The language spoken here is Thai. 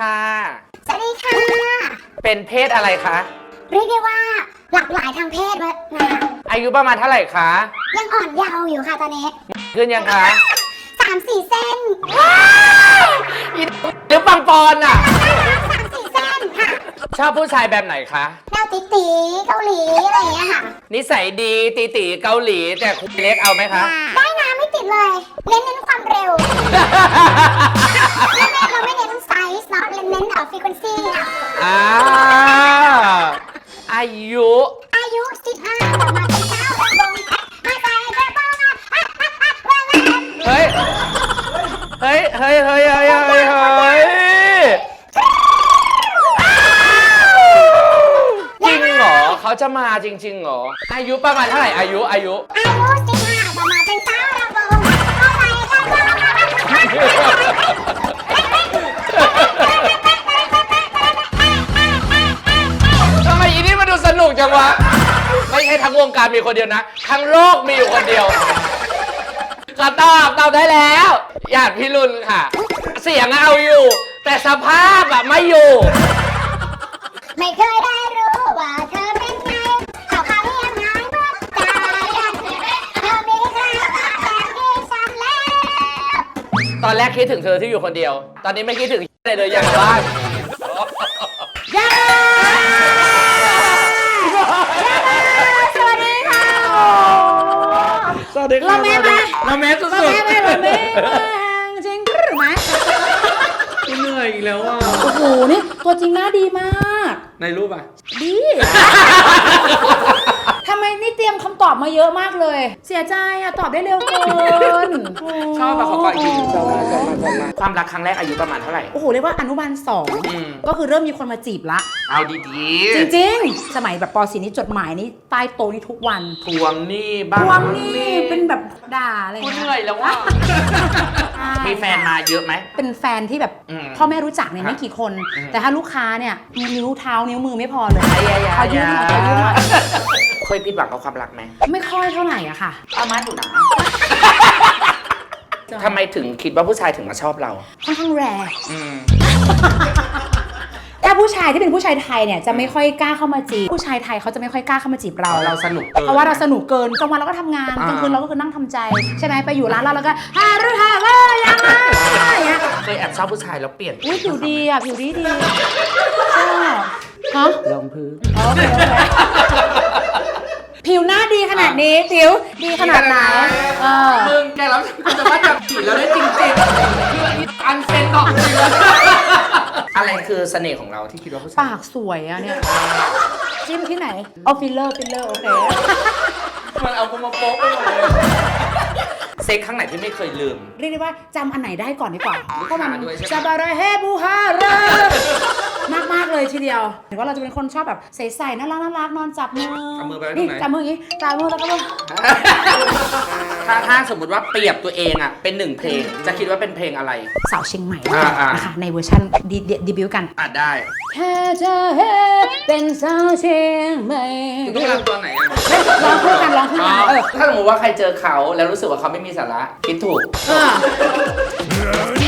ค่ะ สวัสดีค่ะ เป็นเพศอะไรคะ เรียกได้ว่าหลากหลายทางเพศวะนะอายุประมาณเท่าไหร่คะ ยังอ่อนเยาว์อยู่ค่ะตอนนี้ขึ้นยังคะสามสี่เส้นอีหรือปังปอนอะสามสี่เส้นค่ะชอบผู้ชายแบบไหนคะ แนวตีตีเกาหลีอะไรอย่างเงี้ยค่ะ นิสัยดีตีตีเกาหลีแต่คุณเล็กเอาไหมคะ ได้นะไม่ติดเลยเน้นเน้นความเร็ว เฮ้ยเฮ้ยเฮ้ยเฮ้ยเฮ้ยจริงเหรอเขาจะมาจริงๆเหรอ อายุประมาณเท่าไหร่อายุอายุ อายุสิบห้าแต่มาเป็นเจ้าระบงมาใส่กระโปรงมาทำไมอีนี่มาดูสนุกจังวะ ไม่ใช่ทั้งวงการมีคนเดียวนะ ทั้งโลกมีอยู่คนเดียว ขอตอบตอบได้แล้วญาติพี่รุนค่ะ เสียงเอาอยู่ แต่สภาพอะไม่อยู่ ไม่เคยได้รู้ว่าเธอเป็นไงเขาพาเรียงหายเมื่อใจเธอมีใครแบบที่ฉันแล้ว ตอนแรกคิดถึงเธอที่อยู่คนเดียว ตอนนี้ไม่คิดถึงอะไรเลยอย่างบ้าน สวัสดีครับเราแม่มาเราแม่สุดเราแม่มาเราแม่มาจริงหรือไหมๆเหนื่อยอีกแล้วอะโอ้โหนี่ตัวจริงหน้าดีมาก ในรูปอะดี อบมาเยอะมากเลย เสียใจอะตอบได้เร็วเกินชอบอะขอขออีกทีชอบมากชอบมากชอบมากความรักครั้งแรกอายุประมาณเท่าไหร่ โอ้โหเรียกว่าอนุบาลสองอืม ก็คือเริ่มมีคนมาจีบละ เอาดีจริงๆ สมัยแบบป .4 นี่จดหมายนี่ใต้โต๊ะนี่ทุกวันๆทวงหนี้บ้างทวงนี่เป็นแบบด่าอะไรกูเงี้เหนื่อยยแล้วว่าใช่มีแฟนมาเยอะไหม เป็นแฟนที่แบบอืมพ่อแม่รู้จักเนี่ยครับไม่กี่คน อืมแต่ถ้าลูกค้าเนี่ยนิ้วเท้านิ้วมือไม่พอเลยอย่าขอยืมหน่อยขอยืมหน่อย เคยผิดหวังกับความรักไหมไม่ค่อยเท่าไหร่อะค่ะประมาณอยู่นะทำไมถึงคิดว่าผู้ชายถึงมาชอบเรา ค่อนข้างแรง อืม ถ้าผู้ชายที่เป็นผู้ชายไทยเนี่ยจะไม่ค่อยกล้าเข้ามาจีบผู้ชายไทยเขาจะไม่ค่อยกล้าเข้ามาจีบเรา เราสนุกกิน เพราะว่าเราสนุกเกินกลางวันเราก็ทำงานอ่าก ลางคืนเราก็คือนั่งทำใจ ใช่ไหมไปอยู่ร้านเราแล้วก็ฮารุฮาว่ายังไงอย่างเงี้ยเคยแอบชอบผู้ชายแล้วเปลี่ยนอุ้ยผิวดีอะผิวดีดีชอบ ฮะลองพื้นโอเคโอเคผิวหน้าดีขนาดนี้ผิวดีขนาดไหนเออมึงแกแล้วกูจะมาจับผีแล้วได้จริงๆคืออันนี้อันเซนต่อจริงแล้วอะไรคือเสน่ห์ของเราที่คิดว่าผู้ชายปากสวยอะเนี่ยจิ้มที่ไหนเอาฟิลเลอร์ฟิลเลอร์โอเคมันเอากูมาโป๊ะไปหมดเลยเซ็กครั้งไหนที่ไม่เคยลืม เรียกได้ว่าจำอันไหนได้ก่อนดีกว่าลูกเพราะมันค้าด้วยใช่ไหมซาบาระเฮบูฮาระ มากมากๆเลยทีเดียวเห็นว่าเราจะเป็นคนชอบแบบใสๆน่ารักน่ารักนอนจับมือเอามือไปไว้ตรนี่งไหน จับมืออย่างงี้จับมือแล้วก็ถ้าถ้าสมมติว่าเปรียบตัวเองอะ เป็นหนึ่งเพลง จะคิดว่าเป็นเพลงอะไร สาวเชียงใหม่อ่าอ่านะคะในเวอร์ชันดีเดบิวต์กัน อะได้แค่จะเห็นเป็นสาวเชียงใหม่ต้องรำตัวไหนอะร้องคู่กันร้องคู่อ๋อกันเออถ้าสมมติว่าใครเจอเขาแล้วรู้สึกว่าเขาไม่มีสาระคิดถูก เออจ